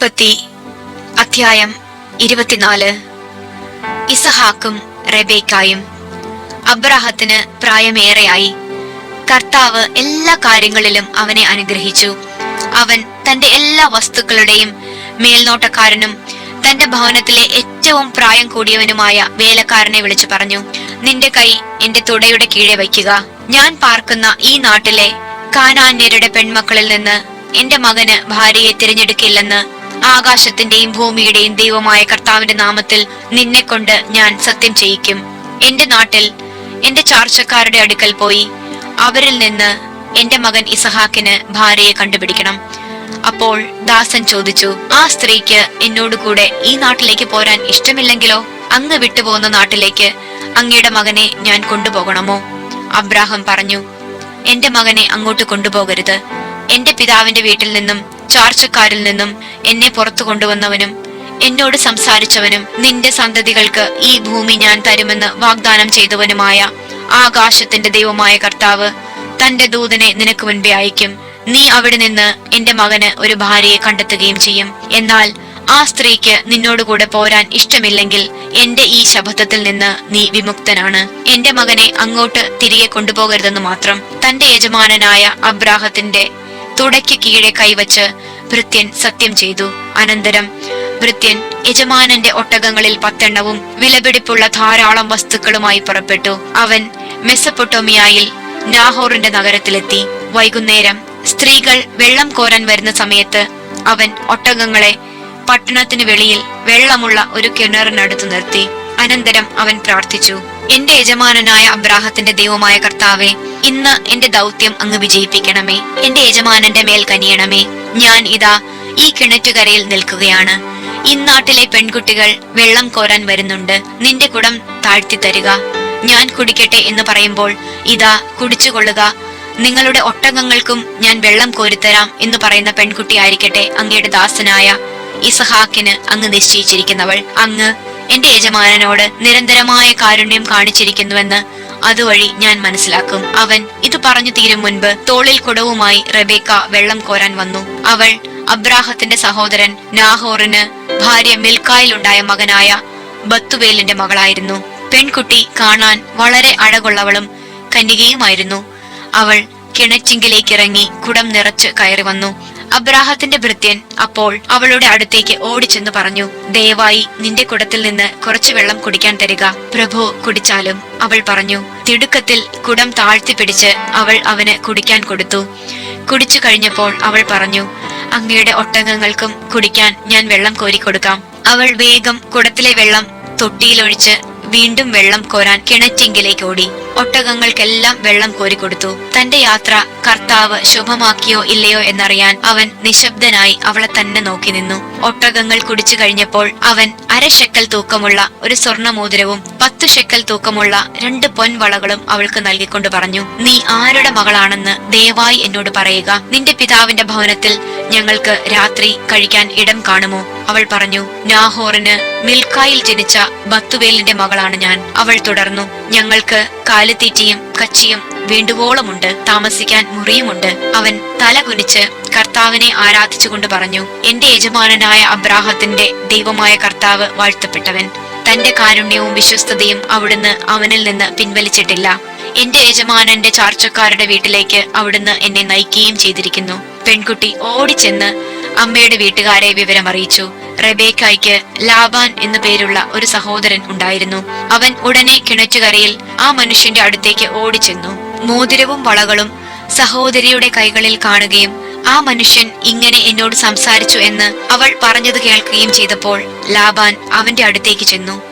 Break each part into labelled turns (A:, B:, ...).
A: ഉൽപ്പത്തി അധ്യായം ഇരുപത്തിനാല്. ഇസഹാക്കും റെബേക്കായും അബ്രാഹത്തിന് പ്രായമേറെയായി. കർത്താവ് എല്ലാ കാര്യങ്ങളിലും അവനെ അനുഗ്രഹിച്ചു. അവൻ തന്റെ എല്ലാ വസ്തുക്കളുടെയും മേൽനോട്ടക്കാരനും തന്റെ ഭവനത്തിലെ ഏറ്റവും പ്രായം കൂടിയവനുമായ വേലക്കാരനെ വിളിച്ചു പറഞ്ഞു നിന്റെ കൈ എന്റെ തുടയുടെ കീഴെ വയ്ക്കുക. ഞാൻ പാർക്കുന്ന ഈ നാട്ടിലെ കാനാന്യരുടെ പെൺമക്കളിൽ നിന്ന് എന്റെ മകന് ഭാര്യയെ തിരഞ്ഞെടുക്കില്ലെന്ന് ആകാശത്തിന്റെയും ഭൂമിയുടെയും ദൈവമായ കർത്താവിന്റെ നാമത്തിൽ നിന്നെ കൊണ്ട് ഞാൻ സത്യം ചെയ്യിക്കും. എന്റെ നാട്ടിൽ എന്റെ ചാർച്ചക്കാരുടെ അടുക്കൽ പോയി അവരിൽ നിന്ന് എന്റെ മകൻ ഇസഹാക്കിന് ഭാര്യയെ കണ്ടുപിടിക്കണം. അപ്പോൾ ദാസൻ ചോദിച്ചു ആ സ്ത്രീക്ക് എന്നോട് കൂടെ ഈ നാട്ടിലേക്ക് പോരാൻ ഇഷ്ടമില്ലെങ്കിലോ? അങ്ങ് വിട്ടുപോകുന്ന നാട്ടിലേക്ക് അങ്ങയുടെ മകനെ ഞാൻ കൊണ്ടുപോകണമോ? അബ്രാഹം പറഞ്ഞു എന്റെ മകനെ അങ്ങോട്ട് കൊണ്ടുപോകരുത്. എന്റെ പിതാവിന്റെ വീട്ടിൽ നിന്നും ചാർച്ചക്കാരിൽ നിന്നും എന്നെ പുറത്തു കൊണ്ടുവന്നവനും എന്നോട് സംസാരിച്ചവനും നിന്റെ സന്തതികൾക്ക് ഈ ഭൂമി ഞാൻ തരുമെന്ന് വാഗ്ദാനം ചെയ്തവനുമായ ആകാശത്തിന്റെ ദൈവമായ കർത്താവ് തന്റെ ദൂതനെ നിനക്ക് മുൻപേ അയക്കും നീ അവിടെ നിന്ന് എന്റെ മകന് ഒരു ഭാര്യയെ കണ്ടെത്തുകയും ചെയ്യും. എന്നാൽ ആ സ്ത്രീക്ക് നിന്നോടുകൂടെ പോരാൻ ഇഷ്ടമില്ലെങ്കിൽ എന്റെ ഈ ശബ്ദത്തിൽ നിന്ന് നീ വിമുക്തനാണ്. എന്റെ മകനെ അങ്ങോട്ട് തിരികെ കൊണ്ടുപോകരുതെന്ന് മാത്രം തന്റെ യജമാനനായ അബ്രാഹത്തിന്റെ തുടയ്ക്ക് കീഴെ കൈവച്ച് ഭൃത്യൻ സത്യം ചെയ്തു. അനന്തരം ഭൃത്യൻ യജമാനന്റെ ഒട്ടകങ്ങളിൽ പത്തെണ്ണവും വിലപിടിപ്പുള്ള ധാരാളം വസ്തുക്കളുമായി പുറപ്പെട്ടു. അവൻ മെസ്സപ്പൊട്ടോമിയായിൽ നാഹോറിന്റെ നഗരത്തിലെത്തി. വൈകുന്നേരം സ്ത്രീകൾ വെള്ളം കോരാൻ വരുന്ന സമയത്ത് അവൻ ഒട്ടകങ്ങളെ പട്ടണത്തിന് വെളിയിൽ വെള്ളമുള്ള ഒരു കിണറിനടുത്ത് നിർത്തി. അനന്തരം അവൻ പ്രാർത്ഥിച്ചു എന്റെ യജമാനനായ അബ്രാഹത്തിന്റെ ദൈവമായ കർത്താവെ ഇന്ന് എന്റെ ദൗത്യം അങ്ങ് വിജയിപ്പിക്കണമേ. എന്റെ യജമാനന്റെ മേൽ കനിയണമേ. ഞാൻ ഇതാ ഈ കിണറ്റുകരയിൽ നിൽക്കുകയാണ്. ഇന്നാട്ടിലെ പെൺകുട്ടികൾ വെള്ളം കോരാൻ വരുന്നുണ്ട്. നിന്റെ കുടം താഴ്ത്തി തരിക. ഞാൻ കുടിക്കട്ടെ എന്ന് പറയുമ്പോൾ ഇതാ കുടിച്ചുകൊള്ളുക. നിങ്ങളുടെ ഒട്ടകങ്ങൾക്കും ഞാൻ വെള്ളം കോരിത്തരാം എന്ന് പറയുന്ന പെൺകുട്ടി ആയിരിക്കട്ടെ അങ്ങയുടെ ദാസനായ ഇസഹാക്കിന് അങ്ങ് നിശ്ചയിച്ചിരിക്കുന്നവൾ. അങ്ങ് എന്റെ യജമാനനോട് നിരന്തരമായ കാരുണ്യം കാണിച്ചിരിക്കുന്നുവെന്ന് അതുവഴി ഞാൻ മനസ്സിലാക്കും. അവൻ ഇത് പറഞ്ഞു തീരും മുൻപ് തോളിൽ കുടവുമായി റബേക്ക വെള്ളം കോരാൻ വന്നു. അവൾ അബ്രാഹത്തിന്റെ സഹോദരൻ നാഹോറിന് ഭാര്യ മിൽക്കായിലുണ്ടായ മകനായ ബത്തുവേലിന്റെ മകളായിരുന്നു. പെൺകുട്ടി കാണാൻ വളരെ അഴകുള്ളവളും കന്യകയുമായിരുന്നു. അവൾ കിണറ്റിങ്കിലേക്ക് ഇറങ്ങി കുടം നിറച്ച് കയറി വന്നു. അബ്രാഹത്തിന്റെ ഭൃത്യൻ അപ്പോൾ അവളുടെ അടുത്തേക്ക് ഓടിച്ചെന്ന് പറഞ്ഞു ദയവായി നിന്റെ കുടത്തിൽ നിന്ന് കുറച്ചു വെള്ളം കുടിക്കാൻ തരിക. പ്രഭു കുടിച്ചാലും. അവൾ പറഞ്ഞു തിടുക്കത്തിൽ കുടം താഴ്ത്തി പിടിച്ച് അവൾ അവന് കുടിക്കാൻ കൊടുത്തു. കുടിച്ചു കഴിഞ്ഞപ്പോൾ അവൾ പറഞ്ഞു അങ്ങയുടെ ഒട്ടകങ്ങൾക്കും കുടിക്കാൻ ഞാൻ വെള്ളം കോരിക്കൊടുക്കാം അവൾ വേഗം കുടത്തിലെ വെള്ളം തൊട്ടിയിലൊഴിച്ച് വീണ്ടും വെള്ളം കോരാൻ കിണറ്റിങ്കിലേക്ക് ഓടി. ഒട്ടകങ്ങൾക്കെല്ലാം വെള്ളം കോരിക്കൊടുത്തു തന്റെ യാത്ര കർത്താവ് ശുഭമാക്കിയോ ഇല്ലയോ എന്നറിയാൻ അവൻ നിശബ്ദനായി അവളെ തന്നെ നോക്കി നിന്നു. ഒട്ടകങ്ങൾ കുടിച്ചു കഴിഞ്ഞപ്പോൾ അവൻ അര ഷെക്കൽ തൂക്കമുള്ള ഒരു സ്വർണമോതിരവും പത്തു ഷെക്കൽ തൂക്കമുള്ള രണ്ട് പൊൻവളകളും അവൾക്ക് നൽകിക്കൊണ്ട് പറഞ്ഞു നീ ആരുടെ മകളാണെന്ന് ദയവായി എന്നോട് പറയുക. നിന്റെ പിതാവിന്റെ ഭവനത്തിൽ ഞങ്ങൾക്ക് രാത്രി കഴിക്കാൻ ഇടം കാണുമോ? അവൾ പറഞ്ഞു നാഹോറിന് മിൽക്കായിൽ ജനിച്ച ബത്തുവേലിന്റെ മകളാണ് ഞാൻ. അവൾ തുടർന്നു ഞങ്ങൾക്ക് കാലിത്തീറ്റയും കച്ചിയും വേണ്ടുവോളമുണ്ട് താമസിക്കാൻ മുറിയുമുണ്ട്. അവൻ തല കുനിച്ച് കർത്താവിനെ ആരാധിച്ചുകൊണ്ട് പറഞ്ഞു എന്റെ യജമാനനായ അബ്രാഹത്തിന്റെ ദൈവമായ കർത്താവ് വാഴ്ത്തപ്പെട്ടവൻ. തന്റെ കാരുണ്യവും വിശ്വസ്തതയും അവിടുന്ന് അവനിൽ നിന്ന് പിൻവലിച്ചിട്ടില്ല. എന്റെ യജമാനന്റെ ചാർച്ചക്കാരുടെ വീട്ടിലേക്ക് അവിടുന്ന് എന്നെ നയിക്കുകയും ചെയ്തിരിക്കുന്നു. പെൺകുട്ടി ഓടിച്ചെന്ന് അമ്മയുടെ വീട്ടുകാരെ വിവരം അറിയിച്ചു. റബേക്കായ്ക്ക് ലാബാൻ എന്നു പേരുള്ള ഒരു സഹോദരൻ ഉണ്ടായിരുന്നു. അവൻ ഉടനെ കിണറ്റുകരയിൽ ആ മനുഷ്യന്റെ അടുത്തേക്ക് ഓടിച്ചെന്നു. മോതിരവും വളകളും സഹോദരിയുടെ കൈകളിൽ കാണുകയും ആ മനുഷ്യൻ ഇങ്ങനെ എന്നോട് സംസാരിച്ചു എന്ന് അവൾ പറഞ്ഞത് കേൾക്കുകയും ചെയ്തപ്പോൾ ലാബാൻ അവന്റെ അടുത്തേക്ക് ചെന്നു.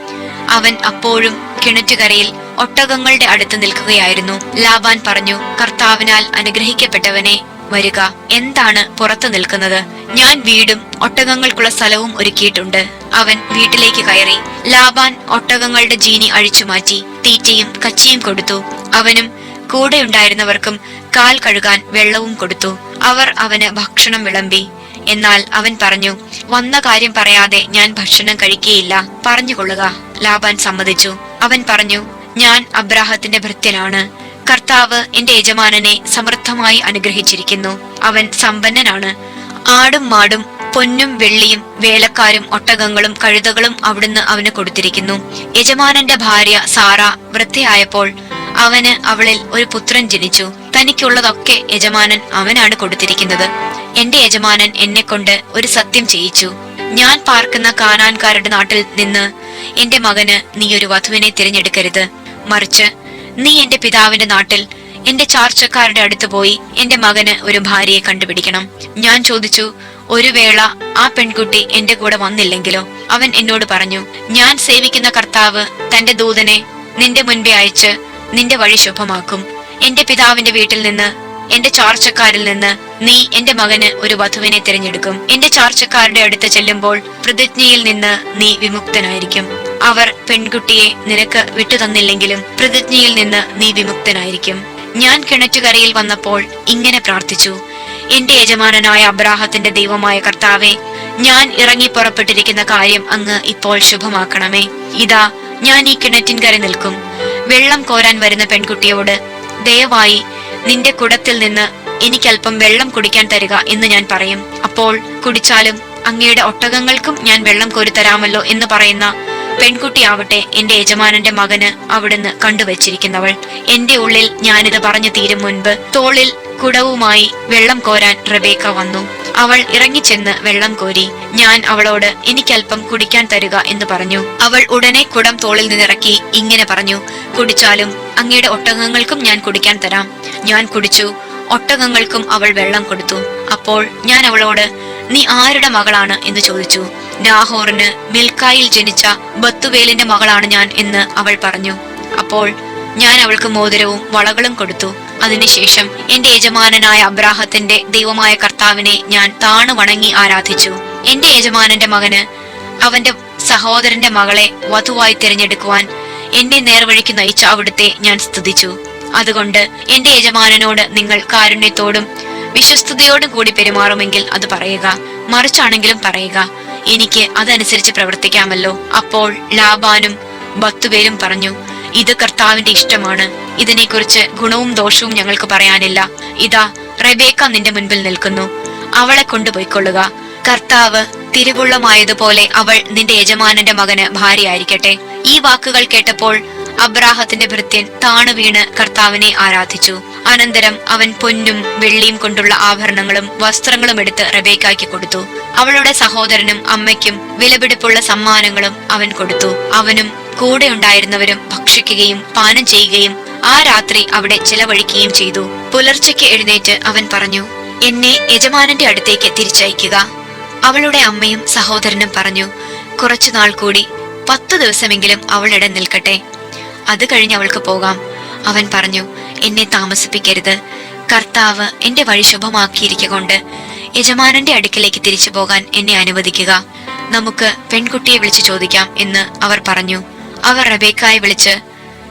A: അവൻ അപ്പോഴും കിണറ്റുകരയിൽ ഒട്ടകങ്ങളുടെ അടുത്ത് നിൽക്കുകയായിരുന്നു. ലാബാൻ പറഞ്ഞു കർത്താവിനാൽ അനുഗ്രഹിക്കപ്പെട്ടവനെ വരിക. എന്താണ് പുറത്തു നിൽക്കുന്നത്? ഞാൻ വീടും ഒട്ടകങ്ങൾക്കുള്ള സ്ഥലവും ഒരുക്കിയിട്ടുണ്ട്. അവൻ വീട്ടിലേക്ക് കയറി. ലാബാൻ ഒട്ടകങ്ങളുടെ ജീനി അഴിച്ചുമാറ്റി തീറ്റയും കച്ചിയും കൊടുത്തു. അവനും കൂടെയുണ്ടായിരുന്നവർക്കും കാൽ കഴുകാൻ വെള്ളവും കൊടുത്തു. അവർ അവന് ഭക്ഷണം വിളമ്പി. എന്നാൽ അവൻ പറഞ്ഞു വന്ന കാര്യം പറയാതെ ഞാൻ ഭക്ഷണം കഴിക്കുകയില്ല പറഞ്ഞുകൊള്ളുക. ലാബാൻ സമ്മതിച്ചു. അവൻ പറഞ്ഞു ഞാൻ അബ്രാഹത്തിന്റെ ഭൃത്യനാണ്. കർത്താവ് എന്റെ യജമാനനെ സമൃദ്ധമായി അനുഗ്രഹിച്ചിരിക്കുന്നു. അവൻ സമ്പന്നനാണ്. ആടും മാടും പൊന്നും വെള്ളിയും വേലക്കാരും ഒട്ടകങ്ങളും കഴുതകളും അവിടുന്ന് അവന് കൊടുത്തിരിക്കുന്നു. യജമാനന്റെ ഭാര്യ സാറ വൃദ്ധയായപ്പോൾ അവന് അവളിൽ ഒരു പുത്രൻ ജനിച്ചു. തനിക്കുള്ളതൊക്കെ യജമാനൻ അവനാണ് കൊടുത്തിരിക്കുന്നത്. എന്റെ യജമാനൻ എന്നെ കൊണ്ട് ഒരു സത്യം ചെയ്യിച്ചു. ഞാൻ പാർക്കുന്ന കാനാൻകാരുടെ നാട്ടിൽ നിന്ന് എന്റെ മകന് നീ ഒരു വധുവിനെ തിരഞ്ഞെടുക്കരുത്. മറിച്ച് നീ എന്റെ പിതാവിന്റെ നാട്ടിൽ എന്റെ ചാർച്ചക്കാരുടെ അടുത്ത് പോയി എന്റെ മകന് ഒരു ഭാര്യയെ കണ്ടുപിടിക്കണം. ഞാൻ ചോദിച്ചു ഒരു വേള ആ പെൺകുട്ടി എന്റെ കൂടെ വന്നില്ലെങ്കിലോ? അവൻ എന്നോട് പറഞ്ഞു ഞാൻ സേവിക്കുന്ന കർത്താവ് തന്റെ ദൂതനെ നിന്റെ മുൻപേ അയച്ച് നിന്റെ വഴി ശുഭമാക്കും. എന്റെ പിതാവിന്റെ വീട്ടിൽ നിന്ന് എന്റെ ചാർച്ചക്കാരിൽ നിന്ന് നീ എന്റെ മകന് ഒരു വധുവിനെ തിരഞ്ഞെടുക്കും. എന്റെ ചാർച്ചക്കാരുടെ അടുത്ത് ചെല്ലുമ്പോൾ പ്രതിജ്ഞയിൽ നിന്ന് നീ വിമുക്തനായിരിക്കും. അവർ പെൺകുട്ടിയെ നിനക്ക് വിട്ടു തന്നില്ലെങ്കിലും പ്രതിജ്ഞയിൽ നിന്ന് നീ വിമുക്തനായിരിക്കും. ഞാൻ കിണറ്റുകരയിൽ വന്നപ്പോൾ ഇങ്ങനെ പ്രാർത്ഥിച്ചു. എന്റെ യജമാനനായ അബ്രാഹത്തിന്റെ ദൈവമായ കർത്താവെ ഞാൻ ഇറങ്ങി പുറപ്പെട്ടിരിക്കുന്ന കാര്യം അങ്ങ് ഇപ്പോൾ ശുഭമാക്കണമേ. ഇതാ ഞാൻ ഈ കിണറ്റിൻകര നിൽക്കും. വെള്ളം കോരാൻ വരുന്ന പെൺകുട്ടിയോട് ദയവായി നിന്റെ കുടത്തിൽ നിന്ന് എനിക്കല്പം വെള്ളം കുടിക്കാൻ തരിക എന്ന് ഞാൻ പറയും. അപ്പോൾ കുടിച്ചാലും അങ്ങയുടെ ഒട്ടകങ്ങൾക്കും ഞാൻ വെള്ളം കോരിത്തരാമല്ലോ എന്ന് പറയുന്ന പെൺകുട്ടിയാവട്ടെ എന്റെ യജമാനന്റെ മകന് അവിടുന്ന് കണ്ടുവച്ചിരിക്കുന്നവൾ. എന്റെ ഉള്ളിൽ ഞാനിത് പറഞ്ഞു തീരും മുൻപ് തോളിൽ കുടവുമായി വെള്ളം കോരാൻ റബേക്ക വന്നു. അവൾ ഇറങ്ങിച്ചെന്ന് വെള്ളം കോരി ഞാൻ അവളോട് എനിക്കല്പം കുടിക്കാൻ തരുക എന്ന് പറഞ്ഞു. അവൾ ഉടനെ കുടം തോളിൽ നിന്നിറക്കി ഇങ്ങനെ പറഞ്ഞു കുടിച്ചാലും അങ്ങയുടെ ഒട്ടകങ്ങൾക്കും ഞാൻ കുടിക്കാൻ തരാം. ഞാൻ കുടിച്ചു. ഒട്ടകങ്ങൾക്കും അവൾ വെള്ളം കൊടുത്തു. അപ്പോൾ ഞാൻ അവളോട് നീ ആരുടെ മകളാണ്? എന്ന് ചോദിച്ചു. നാഹോറിന് മിൽക്കായിൽ ജനിച്ച ബത്തുവേലിന്റെ മകളാണ് ഞാൻ എന്ന് അവൾ പറഞ്ഞു. അപ്പോൾ ഞാൻ അവൾക്ക് മോതിരവും വളകളും കൊടുത്തു. അതിനുശേഷം എന്റെ യജമാനനായ അബ്രാഹത്തിന്റെ ദൈവമായ കർത്താവിനെ ഞാൻ താണു വണങ്ങി ആരാധിച്ചു. എന്റെ യജമാനന്റെ മകന് അവന്റെ സഹോദരന്റെ മകളെ വധുവായി തിരഞ്ഞെടുക്കുവാൻ എന്നെ നേർവഴിക്ക് നയിച്ച അവിടുത്തെ ഞാൻ സ്തുതിച്ചു. അതുകൊണ്ട് എന്റെ യജമാനനോട് നിങ്ങൾ കാരുണ്യത്തോടും വിശ്വസ്തയോടും കൂടി പെരുമാറുമെങ്കിൽ അത് പറയുക മറിച്ചാണെങ്കിലും പറയുക എനിക്ക് അതനുസരിച്ച് പ്രവർത്തിക്കാമല്ലോ. അപ്പോൾ ലാബാനും ബത്തുവേലും പറഞ്ഞു ഇത് കർത്താവിന്റെ ഇഷ്ടമാണ് ഇതിനെക്കുറിച്ച് ഗുണവും ദോഷവും ഞങ്ങൾക്ക് പറയാനില്ല. ഇതാ റബേക്ക നിന്റെ മുൻപിൽ നിൽക്കുന്നു. അവളെ കൊണ്ടുപോയിക്കൊള്ളുക. കർത്താവ് തിരുവുള്ളമായതുപോലെ അവൾ നിന്റെ യജമാനന്റെ മകന് ഭാര്യയായിരിക്കട്ടെ. ഈ വാക്കുകൾ കേട്ടപ്പോൾ അബ്രാഹത്തിന്റെ ഭൃത്യൻ താണു വീണ് കർത്താവിനെ ആരാധിച്ചു. അനന്തരം അവൻ പൊന്നും വെള്ളിയും കൊണ്ടുള്ള ആഭരണങ്ങളും വസ്ത്രങ്ങളും എടുത്ത് റബേക്കാക്കി കൊടുത്തു. അവളുടെ സഹോദരനും അമ്മയ്ക്കും വിലപിടിപ്പുള്ള സമ്മാനങ്ങളും അവൻ കൊടുത്തു. അവനും കൂടെ ഉണ്ടായിരുന്നവരും ഭക്ഷിക്കുകയും പാനം ചെയ്യുകയും ആ രാത്രി അവിടെ ചിലവഴിക്കുകയും ചെയ്തു. പുലർച്ചയ്ക്ക് എഴുന്നേറ്റ് അവൻ പറഞ്ഞു എന്നെ യജമാനന്റെ അടുത്തേക്ക് തിരിച്ചയക്കുക. അവളുടെ അമ്മയും സഹോദരനും പറഞ്ഞു കുറച്ചുനാൾ കൂടി പത്തു ദിവസമെങ്കിലും അവളിടെ നിൽക്കട്ടെ. അത് കഴിഞ്ഞ് അവൾക്ക് പോകാം. അവൻ പറഞ്ഞു എന്നെ താമസിപ്പിക്കരുത്. കർത്താവ് എന്റെ വഴി ശുഭമാക്കിയിരിക്കൊണ്ട് യജമാനന്റെ അടുക്കിലേക്ക് തിരിച്ചു പോകാൻ എന്നെ അനുവദിക്കുക. നമുക്ക് പെൺകുട്ടിയെ വിളിച്ചു ചോദിക്കാം എന്ന് അവർ പറഞ്ഞു. അവർ റബേക്കായെ വിളിച്ച്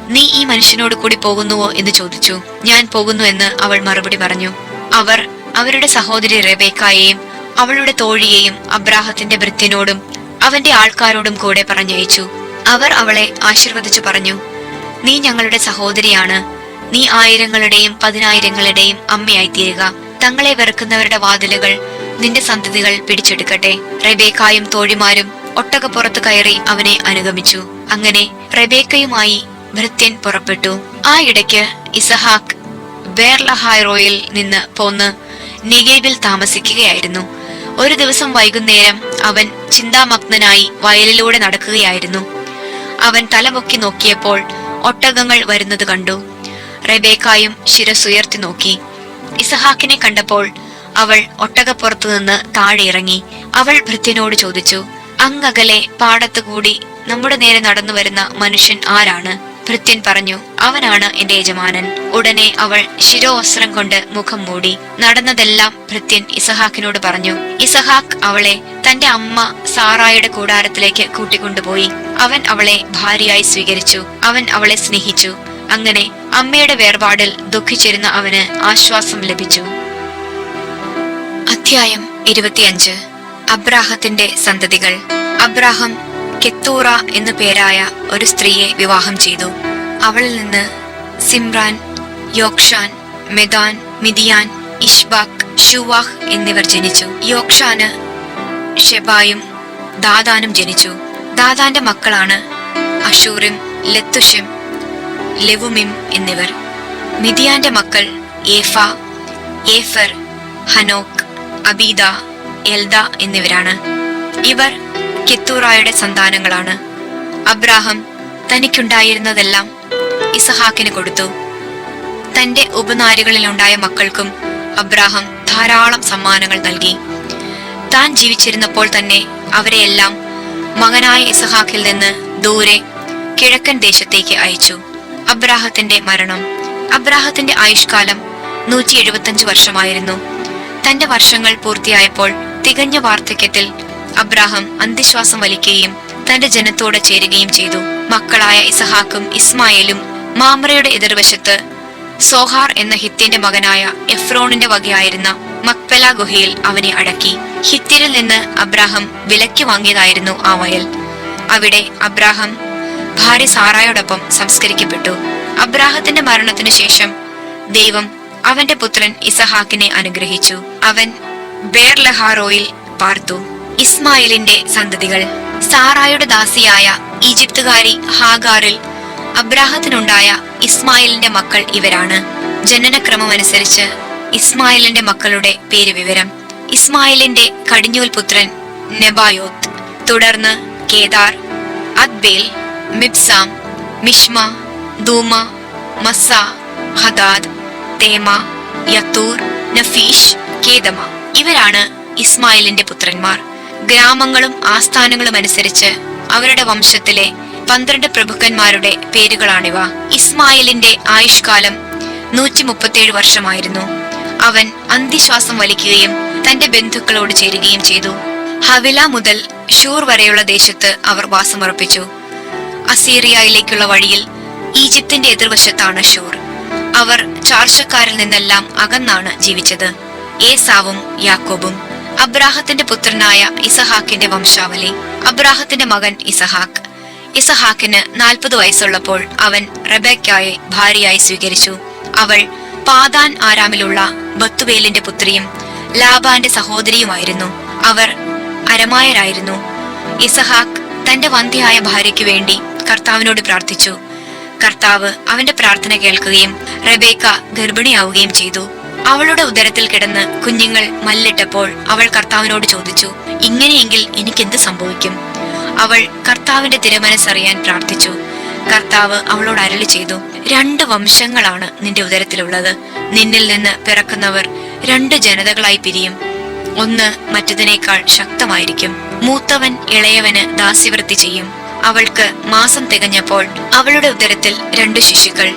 A: നീ ഈ മനുഷ്യനോട് കൂടി പോകുന്നുവോ? എന്ന് ചോദിച്ചു. ഞാൻ പോകുന്നു എന്ന് അവൾ മറുപടി പറഞ്ഞു. അവർ അവരുടെ സഹോദരി റബേക്കായെയും അവളുടെ തോഴിയെയും അബ്രാഹത്തിന്റെ ഭൃത്യനോടും അവന്റെ ആൾക്കാരോടും കൂടെ പറഞ്ഞയച്ചു. അവർ അവളെ ആശീർവദിച്ചു പറഞ്ഞു നീ ഞങ്ങളുടെ സഹോദരിയാണ്. നീ ആയിരങ്ങളുടെയും പതിനായിരങ്ങളുടെയും അമ്മയായിത്തീരുക. തങ്ങളെ വെറുക്കുന്നവരുടെ വാതിലുകൾ നിന്റെ സന്തതികൾ പിടിച്ചെടുക്കട്ടെ. റബേക്കായും തോഴിമാരും ഒട്ടകപ്പുറത്ത് കയറി അവനെ അനുഗമിച്ചു. അങ്ങനെ റബേക്കയുമായി ഭൃത്യൻ പുറപ്പെട്ടു. ആ ഇടയ്ക്ക് ഇസഹാക്ക് ബേർലഹായ്റോയിൽ നിന്ന് പോന്ന് നിഗേബിൽ താമസിക്കുകയായിരുന്നു. ഒരു ദിവസം വൈകുന്നേരം അവൻ ചിന്താമഗ്നനായി വയലിലൂടെ നടക്കുകയായിരുന്നു. അവൻ തലമുക്കി നോക്കിയപ്പോൾ ഒട്ടകങ്ങൾ വരുന്നത് കണ്ടു. റെബേക്കായും ശിരസുയർത്തി നോക്കി. ഇസഹാക്കിനെ കണ്ടപ്പോൾ അവൾ ഒട്ടകപ്പുറത്തു നിന്ന് താഴെ ഇറങ്ങി. അവൾ ഭൃത്യനോട് ചോദിച്ചു അങ്ങകലെ പാടത്തു കൂടി നമ്മുടെ നേരെ നടന്നു വരുന്ന മനുഷ്യൻ ആരാണ്? ഭൃത്യൻ പറഞ്ഞു അവനാണ് എന്റെ യജമാനൻ. ഉടനെ അവൾ ശിരോവസ്ത്രം കൊണ്ട് മുഖം മൂടി. നടന്നതെല്ലാം ഭൃത്യൻ ഇസഹാക്കിനോട് പറഞ്ഞു ഇസഹാക്ക് അവളെ തന്റെ അമ്മ സാറായുടെ കൂടാരത്തിലേക്ക് കൂട്ടിക്കൊണ്ടുപോയി. അവൻ അവളെ ഭാര്യയായി സ്വീകരിച്ചു. അവൻ അവളെ സ്നേഹിച്ചു. അങ്ങനെ അമ്മയുടെ വേർപാടിൽ ദുഃഖിച്ചിരുന്ന അവന് ആശ്വാസം ലഭിച്ചു. അധ്യായം ഇരുപത്തിയഞ്ച്. അബ്രാഹത്തിന്റെ സന്തതികൾ. അബ്രാഹം കെത്തൂറ എന്നു പേരായ ഒരു സ്ത്രീയെ വിവാഹം ചെയ്തു. അവളിൽ നിന്ന് സിംറാൻ യോക്ഷാൻ മെദാൻ മിതിയാൻ ഇഷ്ബാഖ് ഷുവാഹ് എന്നിവർ ജനിച്ചു. യോക്ഷാന് ഷെബായും ദാദാനും ജനിച്ചു. ദാദാന്റെ മക്കളാണ് അഷൂറിം ലത്തുഷിം ലെവുമിം എന്നിവർ. മിതിയാന്റെ മക്കൾ ഏഫ ഏഫർ ഹനോക് അബീദ എൽദ എന്നിവരാണ്. ഇവർ കെത്തൂറായുടെ സന്താനങ്ങളാണ്. അബ്രാഹം തനിക്കുണ്ടായിരുന്നതെല്ലാം ഇസഹാക്കിന് കൊടുത്തു. തന്റെ ഉപനാരികളിലുണ്ടായ മക്കൾക്കും അബ്രാഹം ധാരാളം സമ്മാനങ്ങൾ നൽകി. താൻ ജീവിച്ചിരുന്നപ്പോൾ തന്നെ അവരെയെല്ലാം മകനായ ഇസഹാക്കിൽ നിന്ന് ദൂരെ കിഴക്കൻ ദേശത്തേക്ക് അയച്ചു. അബ്രാഹത്തിന്റെ മരണം. അബ്രാഹത്തിന്റെ ആയുഷ്കാലം നൂറ്റി എഴുപത്തഞ്ച് വർഷമായിരുന്നു. തന്റെ വർഷങ്ങൾ പൂർത്തിയായപ്പോൾ തികഞ്ഞ വാർദ്ധക്യത്തിൽ അബ്രാഹം അന്ത്യശ്വാസം വലിക്കുകയും തന്റെ ജനത്തോടെ ചേരുകയും ചെയ്തു. മക്കളായ ഇസഹാക്കും ഇസ്മായേലും മാമറയുടെ എതിർവശത്ത് സോഹാർ എന്ന ഹിത്യന്റെ മകനായ എഫ്രോണിന്റെ വകയായിരുന്ന മക്പെല ഗുഹയിൽ അവനെ അടക്കി. ഹിത്തിരിൽ നിന്ന് അബ്രാഹം വിലയ്ക്ക് വാങ്ങിയതായിരുന്നു ആ വയൽ. അവിടെ അബ്രാഹം ഭാര്യ സാറായോടൊപ്പം സംസ്കരിക്കപ്പെട്ടു. അബ്രാഹത്തിന്റെ മരണത്തിനു ശേഷം ദൈവം അവന്റെ പുത്രൻ ഇസഹാക്കിനെ അനുഗ്രഹിച്ചു. അവൻ ബേർലഹാറോയിൽ പാർത്തു. ഇസ്മായിലിന്റെ സന്തതികൾ. സാറായുടെ ദാസിയായ ഈജിപ്തുകാരി ഹാഗാറിൽ അബ്രാഹത്തിനുണ്ടായ ഇസ്മായിലിന്റെ മക്കൾ ഇവരാണ്. ജനനക്രമമനുസരിച്ച് ഇസ്മായിലിന്റെ മക്കളുടെ പേര് വിവരം ഇസ്മായിലിന്റെ കടിഞ്ഞൂൽ പുത്രൻ നെബായോത്ത്. തുടർന്ന് Kedar Adbeel Mibsam Mishma Dumah Massa Hadad Tema Jetur Naphish Kedemah. ഇവരാണ് ഇസ്മായിലിന്റെ പുത്രന്മാർ. ഗ്രാമങ്ങളും ആസ്ഥാനങ്ങളും അനുസരിച്ച് അവരുടെ വംശത്തിലെ പന്ത്രണ്ട് പ്രഭുക്കന്മാരുടെ പേരുകളാണിവ. ഇസ്മായിലിന്റെ ആയുഷ്കാലം നൂറ്റി മുപ്പത്തിയേഴ് വർഷമായിരുന്നു. അവൻ അന്തിശ്വാസം വലിക്കുകയും തന്റെ ബന്ധുക്കളോട് ചേരുകയും ചെയ്തു. ഹവില മുതൽ ഷൂർ വരെയുള്ള ദേശത്ത് അവർ വാസമുറപ്പിച്ചു. അസീറിയയിലേക്കുള്ള വഴിയിൽ ഈജിപ്തിന്റെ എതിർവശത്താണ് ഷൂർ. അവർ ചാർച്ചക്കാരിൽ നിന്നെല്ലാം അകന്നാണ് ജീവിച്ചത്. ഏസാവും യാക്കോബും അബ്രാഹത്തിന്റെ പുത്രനായ ഇസഹാക്കിന്റെ വംശാവലി അബ്രാഹത്തിന്റെ മകൻ ഇസഹാക്ക്. ഇസഹാക്കിന് നാൽപ്പത് വയസ്സുള്ളപ്പോൾ അവൻ റബേക്കായെ ഭാര്യയായി സ്വീകരിച്ചു. അവൾ പാതാൻ ആരാമിലുള്ള ബത്തുവേലിന്റെ പുത്രിയും ലാബാന്റെ സഹോദരിയുമായിരുന്നു. അവർ അരമായരായിരുന്നു. ഇസഹാക്ക് തന്റെ വന്ധ്യയായ ഭാര്യയ്ക്കു വേണ്ടി കർത്താവിനോട് പ്രാർത്ഥിച്ചു. കർത്താവ് അവന്റെ പ്രാർത്ഥന കേൾക്കുകയും റബേക്ക ഗർഭിണിയാവുകയും ചെയ്തു. അവളുടെ ഉദരത്തിൽ കിടന്ന് കുഞ്ഞുങ്ങൾ മല്ലിട്ടപ്പോൾ അവൾ കർത്താവിനോട് ചോദിച്ചു ഇങ്ങനെയെങ്കിൽ എനിക്കെന്ത് സംഭവിക്കും? അവൾ കർത്താവിന്റെ തിരമനസ്സറിയാൻ പ്രാർത്ഥിച്ചു. കർത്താവ് അവളോട് അരളി ചെയ്തു രണ്ട് വംശങ്ങളാണ് നിന്റെ ഉദരത്തിലുള്ളത്. നിന്നിൽ നിന്ന് പിറക്കുന്നവർ രണ്ട് ജനതകളായി പിരിയും. ഒന്ന് മറ്റതിനേക്കാൾ ശക്തമായിരിക്കും. മൂത്തവൻ ഇളയവന് ദാസ്യവൃത്തി ചെയ്യും. അവൾക്ക് മാസം തികഞ്ഞപ്പോൾ അവളുടെ ഉദരത്തിൽ രണ്ട് ശിശുക്കൾ.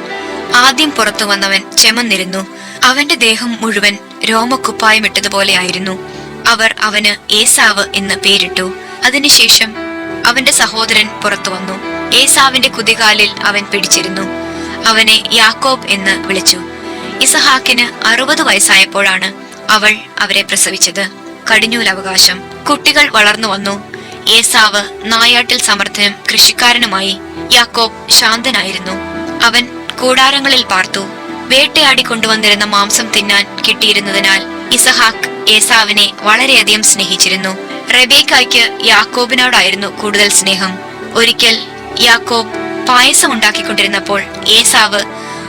A: ആദ്യം പുറത്തു വന്നവൻ ചെമന്നിരുന്നു. അവന്റെ ദേഹം മുഴുവൻ രോമക്കുപ്പായമിട്ടതുപോലെയായിരുന്നു അവർ അവന് ഏസാവ് എന്ന് പേരിട്ടു. അതിനുശേഷം അവന്റെ സഹോദരൻ പുറത്തു വന്നു. ഏസാവിന്റെ കുതികാലിൽ അവൻ പിടിച്ചിരുന്നു. അവനെ യാക്കോബ് എന്ന് വിളിച്ചു. ഇസഹാക്കിന് അറുപത് വയസ്സായപ്പോഴാണ് അവൾ അവരെ പ്രസവിച്ചത്. കടിഞ്ഞൂലവകാശം. കുട്ടികൾ വളർന്നു വന്നു. ഏസാവ് നായാട്ടിൽ സമർത്ഥനും കൃഷിക്കാരനുമായി യാക്കോബ് ശാന്തനായിരുന്നു. അവൻ കൂടാരങ്ങളിൽ പാർത്തു. വേട്ടയാടി കൊണ്ടുവന്നിരുന്ന മാംസം തിന്നാൻ കിട്ടിയിരുന്നതിനാൽ ഇസഹാക്ക് ഏസാവിനെ വളരെയധികം സ്നേഹിച്ചിരുന്നു. റബേക്കായ്ക്ക് യാക്കോബിനോടായിരുന്നു കൂടുതൽ സ്നേഹം. ഒരിക്കൽ യാക്കോബ് പായസം ഉണ്ടാക്കിക്കൊണ്ടിരുന്നപ്പോൾ ഏസാവ്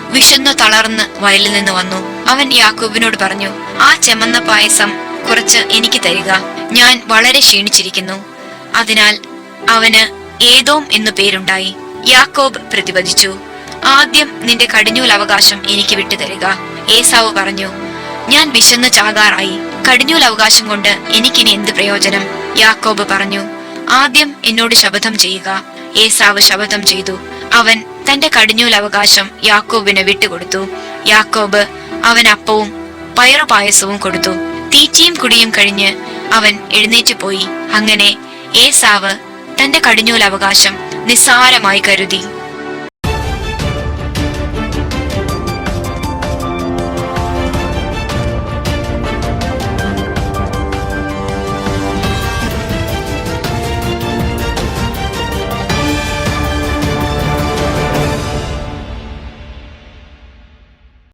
A: വിശന്നു തളർന്ന് വയലിൽ നിന്ന് വന്നു. അവൻ യാക്കോബിനോട് പറഞ്ഞു ആ ചെമന്ന പായസം കുറച്ച് എനിക്ക് തരിക. ഞാൻ വളരെ ക്ഷീണിച്ചിരിക്കുന്നു. അതിനാൽ അവന് ഏതോം എന്നു പേരുണ്ടായി. യാക്കോബ് പ്രതിപദിച്ചു ആദ്യം നിന്റെ കടിഞ്ഞൂൽ അവകാശം എനിക്ക് വിട്ടു തരിക. ഏസാവ് പറഞ്ഞു ഞാൻ വിശന്ന് ചാകാറായി. കടിഞ്ഞൂൽ അവകാശം കൊണ്ട് എനിക്കിനി എന്ത് പ്രയോജനം? യാക്കോബ് പറഞ്ഞു ആദ്യം എന്നോട് ശപഥം ചെയ്യുക. ഏസാവ് ശപഥം ചെയ്തു. അവൻ തന്റെ കടിഞ്ഞൂൽ അവകാശം യാക്കോബിന് വിട്ടുകൊടുത്തു. യാക്കോബ് അവൻ അപ്പവും പയറുപായസവും കൊടുത്തു. തീറ്റിയും കുടിയും കഴിഞ്ഞ് അവൻ എഴുന്നേറ്റ് പോയി. അങ്ങനെ ഏസാവ് തന്റെ കടിഞ്ഞൂൽ അവകാശം നിസ്സാരമായി കരുതി.